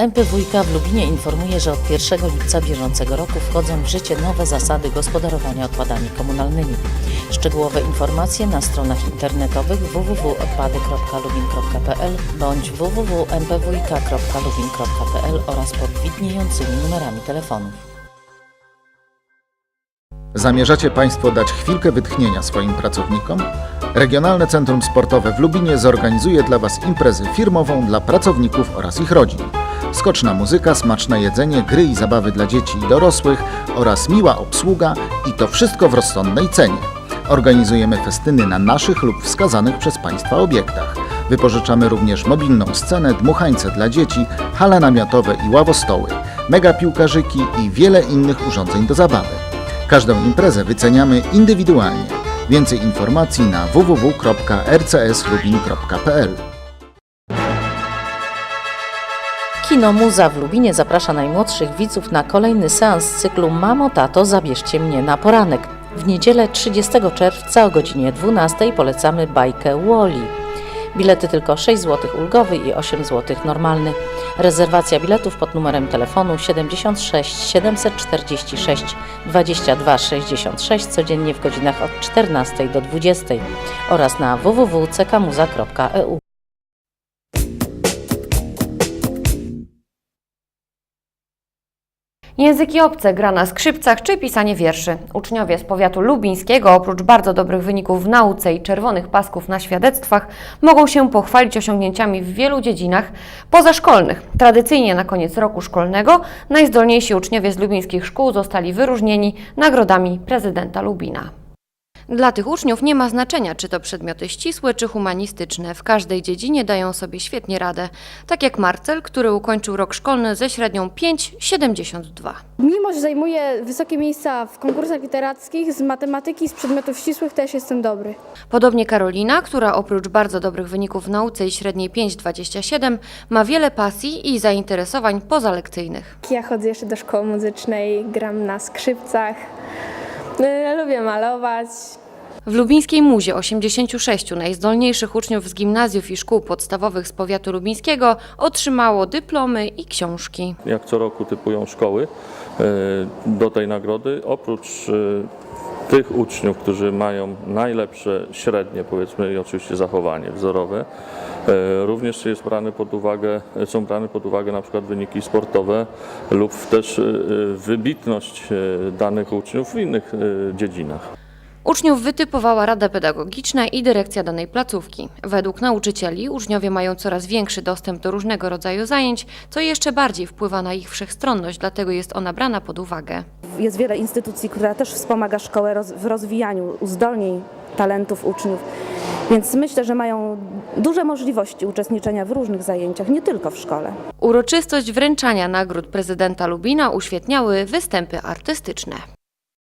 MPWiK w Lubinie informuje, że od 1 lipca bieżącego roku wchodzą w życie nowe zasady gospodarowania odpadami komunalnymi. Szczegółowe informacje na stronach internetowych www.odpady.lubin.pl bądź www.mpwik.lubin.pl oraz pod widniejącymi numerami telefonów. Zamierzacie Państwo dać chwilkę wytchnienia swoim pracownikom? Regionalne Centrum Sportowe w Lubinie zorganizuje dla Was imprezę firmową dla pracowników oraz ich rodzin. Skoczna muzyka, smaczne jedzenie, gry i zabawy dla dzieci i dorosłych oraz miła obsługa i to wszystko w rozsądnej cenie. Organizujemy festyny na naszych lub wskazanych przez Państwa obiektach. Wypożyczamy również mobilną scenę, dmuchańce dla dzieci, hale namiotowe i ławostoły, mega piłkarzyki i wiele innych urządzeń do zabawy. Każdą imprezę wyceniamy indywidualnie. Więcej informacji na www.rcslubin.pl Kino Muza w Lubinie zaprasza najmłodszych widzów na kolejny seans cyklu Mamo, tato, zabierzcie mnie na poranek. W niedzielę 30 czerwca o godzinie 12 polecamy bajkę Woli. Bilety tylko 6 zł ulgowy i 8 zł normalny. Rezerwacja biletów pod numerem telefonu 76 746 22 66 codziennie w godzinach od 14 do 20 oraz na www.cekmuza.eu. Języki obce, gra na skrzypcach czy pisanie wierszy. Uczniowie z powiatu lubińskiego, oprócz bardzo dobrych wyników w nauce i czerwonych pasków na świadectwach, mogą się pochwalić osiągnięciami w wielu dziedzinach pozaszkolnych. Tradycyjnie na koniec roku szkolnego najzdolniejsi uczniowie z lubińskich szkół zostali wyróżnieni nagrodami prezydenta Lubina. Dla tych uczniów nie ma znaczenia, czy to przedmioty ścisłe, czy humanistyczne. W każdej dziedzinie dają sobie świetnie radę. Tak jak Marcel, który ukończył rok szkolny ze średnią 5,72. Mimo, że zajmuję wysokie miejsca w konkursach literackich, z matematyki, z przedmiotów ścisłych też jestem dobry. Podobnie Karolina, która oprócz bardzo dobrych wyników w nauce i średniej 5,27 ma wiele pasji i zainteresowań pozalekcyjnych. Ja chodzę jeszcze do szkoły muzycznej, gram na skrzypcach. Y, Lubię malować. W lubińskiej muzie 86 najzdolniejszych uczniów z gimnazjów i szkół podstawowych z powiatu lubińskiego otrzymało dyplomy i książki. jak co roku typują szkoły e, do tej nagrody. Oprócz e, tych uczniów, którzy mają najlepsze średnie, powiedzmy, i oczywiście zachowanie wzorowe, e, również jest brane pod uwagę, są brane pod uwagę na przykład wyniki sportowe lub też e, wybitność e, danych uczniów w innych dziedzinach. Uczniów wytypowała Rada Pedagogiczna i dyrekcja danej placówki. Według nauczycieli uczniowie mają coraz większy dostęp do różnego rodzaju zajęć, co jeszcze bardziej wpływa na ich wszechstronność, dlatego jest ona brana pod uwagę. Jest wiele instytucji, która też wspomaga szkołę w rozwijaniu uzdolnień talentów uczniów. Więc myślę, że mają duże możliwości uczestniczenia w różnych zajęciach, nie tylko w szkole. Uroczystość wręczania nagród prezydenta Lubina uświetniały występy artystyczne.